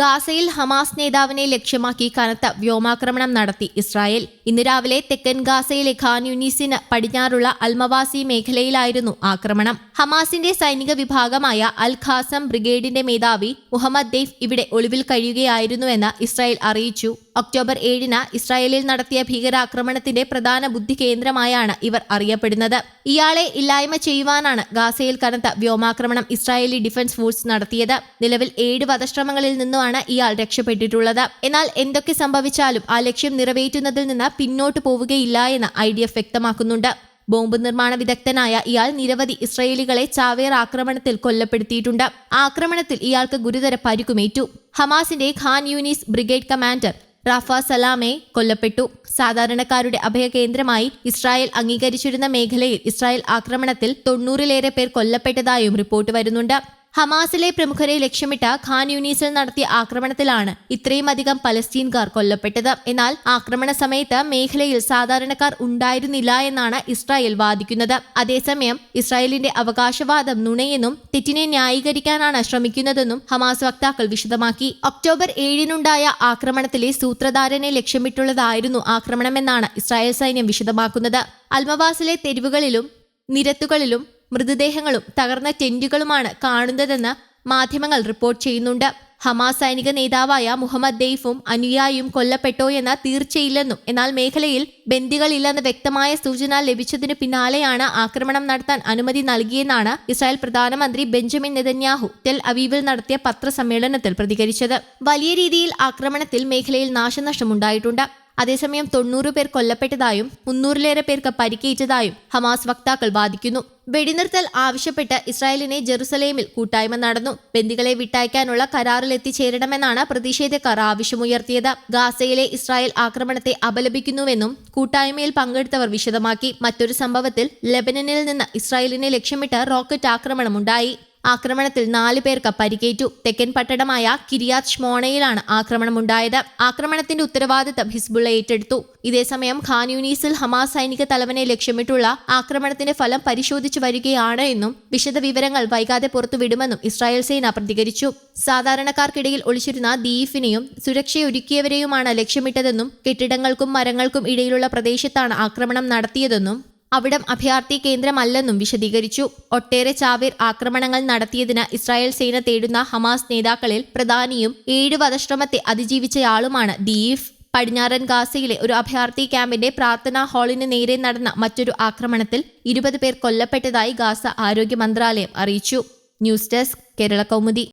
ഗാസയിൽ ഹമാസ് നേതാവിനെ ലക്ഷ്യമാക്കി കനത്ത വ്യോമാക്രമണം നടത്തി ഇസ്രായേൽ. ഇന്ന് രാവിലെ തെക്കൻ ഗാസയിലെ ഖാൻ യൂനിസിന് പടിഞ്ഞാറുള്ള അൽമവാസി മേഖലയിലായിരുന്നു ആക്രമണം. ഹമാസിന്റെ സൈനിക വിഭാഗമായ അൽ ഖാസം ബ്രിഗേഡിന്റെ മേധാവി മുഹമ്മദ് ദെയ്ഫ് ഇവിടെ ഒളിവിൽ കഴിയുകയായിരുന്നുവെന്ന് ഇസ്രായേൽ അറിയിച്ചു. ഒക്ടോബർ ഏഴിന് ഇസ്രായേലിൽ നടത്തിയ ഭീകരാക്രമണത്തിന്റെ പ്രധാന ബുദ്ധി കേന്ദ്രമായാണ് ഇവർ അറിയപ്പെടുന്നത്. ഇയാളെ ഇല്ലായ്മ ചെയ്യുവാനാണ് ഗാസയിൽ കനത്ത വ്യോമാക്രമണം ഇസ്രായേലി ഡിഫൻസ് ഫോഴ്സ് നടത്തിയത്. നിലവിൽ ഏഴ് വധശ്രമങ്ങളിൽ നിന്നുമാണ് ഇയാൾ രക്ഷപ്പെട്ടിട്ടുള്ളത്. എന്നാൽ എന്തൊക്കെ സംഭവിച്ചാലും ആ ലക്ഷ്യം നിറവേറ്റുന്നതിൽ നിന്ന് പിന്നോട്ട് പോവുകയില്ല എന്ന് ഐ ഡി എഫ് വ്യക്തമാക്കുന്നുണ്ട്. ബോംബ് നിർമ്മാണ വിദഗ്ധനായ ഇയാൾ നിരവധി ഇസ്രയേലികളെ ചാവേർ ആക്രമണത്തിൽ കൊല്ലപ്പെടുത്തിയിട്ടുണ്ട്. ആക്രമണത്തിൽ ഇയാൾക്ക് ഗുരുതര പരിക്കുമേറ്റു. ഹമാസിന്റെ Khan Younis brigade commander Rafa Salameh കൊല്ലപ്പെട്ടു. സാധാരണക്കാരുടെ അഭയകേന്ദ്രമായി ഇസ്രായേൽ അംഗീകരിച്ചിരുന്ന മേഖലയിൽ ഇസ്രായേൽ ആക്രമണത്തിൽ തൊണ്ണൂറിലേറെ പേർ കൊല്ലപ്പെട്ടതായും റിപ്പോർട്ട് വരുന്നുണ്ട്. ഹമാസിലെ പ്രമുഖരെ ലക്ഷ്യമിട്ട് ഖാൻ യൂണീസിൽ നടത്തിയ ആക്രമണത്തിലാണ് ഇത്രയും അധികം പലസ്തീൻകാർ കൊല്ലപ്പെട്ടത്. എന്നാൽ ആക്രമണ സമയത്ത് മേഖലയിൽ സാധാരണക്കാർ ഉണ്ടായിരുന്നില്ല എന്നാണ് ഇസ്രായേൽ വാദിക്കുന്നത്. അതേസമയം ഇസ്രായേലിന്റെ അവകാശവാദം നുണയെന്നും തെറ്റിനെ ന്യായീകരിക്കാനാണ് ശ്രമിക്കുന്നതെന്നും ഹമാസ് വക്താക്കൾ വിശദമാക്കി. ഒക്ടോബർ ഏഴിനുണ്ടായ ആക്രമണത്തിലെ സൂത്രധാരനെ ലക്ഷ്യമിട്ടുള്ളതായിരുന്നു ആക്രമണമെന്നാണ് ഇസ്രായേൽ സൈന്യം വിശദമാക്കുന്നത്. അൽമവാസിലെ തെരുവുകളിലും നിരത്തുകളിലും മൃതദേഹങ്ങളും തകർന്ന ടെന്റുകളുമാണ് കാണുന്നതെന്ന് മാധ്യമങ്ങൾ റിപ്പോർട്ട് ചെയ്യുന്നുണ്ട്. ഹമാസ് സൈനിക നേതാവായ മുഹമ്മദ് ദെയ്ഫും അനുയായിയും കൊല്ലപ്പെട്ടോ എന്ന തീർച്ചയില്ലെന്നും എന്നാൽ മേഖലയിൽ ബന്ദികളില്ലെന്ന് വ്യക്തമായ സൂചന ലഭിച്ചതിനു പിന്നാലെയാണ് ആക്രമണം നടത്താൻ അനുമതി നൽകിയെന്നാണ് ഇസ്രായേൽ പ്രധാനമന്ത്രി ബെഞ്ചമിൻ നെതന്യാഹു ടെൽ അവീവിൽ നടത്തിയ പത്രസമ്മേളനത്തിൽ പ്രതികരിച്ചത്. വലിയ രീതിയിൽ ആക്രമണത്തിൽ മേഖലയിൽ നാശനഷ്ടമുണ്ടായിട്ടുണ്ട്. അതേസമയം തൊണ്ണൂറ് പേർ കൊല്ലപ്പെട്ടതായും മുന്നൂറിലേറെ പേർക്ക് പരിക്കേറ്റതായും ഹമാസ് വക്താക്കൾ വാദിക്കുന്നു. വെടിനിർത്തൽ ആവശ്യപ്പെട്ട് ഇസ്രായേലിനെ ജെറുസലേമിൽ കൂട്ടായ്മ നടന്നു. ബന്ദികളെ വിട്ടയക്കാനുള്ള കരാറിൽ എത്തിച്ചേരണമെന്നാണ് പ്രതിഷേധക്കാർ ആവശ്യമുയർത്തിയത്. ഗാസയിലെ ഇസ്രായേൽ ആക്രമണത്തെ അപലപിക്കുന്നുവെന്നും കൂട്ടായ്മയിൽ പങ്കെടുത്തവർ വിശദമാക്കി. മറ്റൊരു സംഭവത്തിൽ ലെബനനിൽ നിന്ന് ഇസ്രായേലിനെ ലക്ഷ്യമിട്ട് റോക്കറ്റ് ആക്രമണമുണ്ടായി. ആക്രമണത്തിൽ നാലു പേർക്ക് പരിക്കേറ്റു. തെക്കൻ പട്ടണമായ കിരിയാത് ഷ്മോണയിലാണ് ആക്രമണമുണ്ടായത്. ആക്രമണത്തിന്റെ ഉത്തരവാദിത്തം ഹിസ്ബുള്ള ഏറ്റെടുത്തു. ഇതേസമയം ഖാൻ യൂനീസിൽ ഹമാസ് സൈനിക തലവനെ ലക്ഷ്യമിട്ടുള്ള ആക്രമണത്തിന്റെ ഫലം പരിശോധിച്ചു വരികയാണ് എന്നും വിശദവിവരങ്ങൾ വൈകാതെ പുറത്തുവിടുമെന്നും ഇസ്രായേൽ സേന പ്രതികരിച്ചു. സാധാരണക്കാർക്കിടയിൽ ഒളിച്ചിരുന്ന ദീഫിനെയും സുരക്ഷയൊരുക്കിയവരെയുമാണ് ലക്ഷ്യമിട്ടതെന്നും കെട്ടിടങ്ങൾക്കും മരങ്ങൾക്കും ഇടയിലുള്ള പ്രദേശത്താണ് ആക്രമണം നടത്തിയതെന്നും അവിടം അഭയാർത്ഥി കേന്ദ്രമല്ലെന്നും വിശദീകരിച്ചു. ഒട്ടേറെ ചാവീർ ആക്രമണങ്ങൾ നടത്തിയതിന് ഇസ്രായേൽ സേന തേടുന്ന ഹമാസ് നേതാക്കളിൽ പ്രധാനിയും ഏഴ് വധശ്രമത്തെ അതിജീവിച്ചയാളുമാണ് ദീഫ് പടിഞ്ഞാറൻ ഗാസയിലെ ഒരു അഭയാർത്ഥി ക്യാമ്പിന്റെ പ്രാർത്ഥനാ ഹാളിന് നേരെ നടന്ന മറ്റൊരു ആക്രമണത്തിൽ ഇരുപത് പേർ കൊല്ലപ്പെട്ടതായി ഗാസ ആരോഗ്യ മന്ത്രാലയം അറിയിച്ചു. News desk Kerala Kaumudi.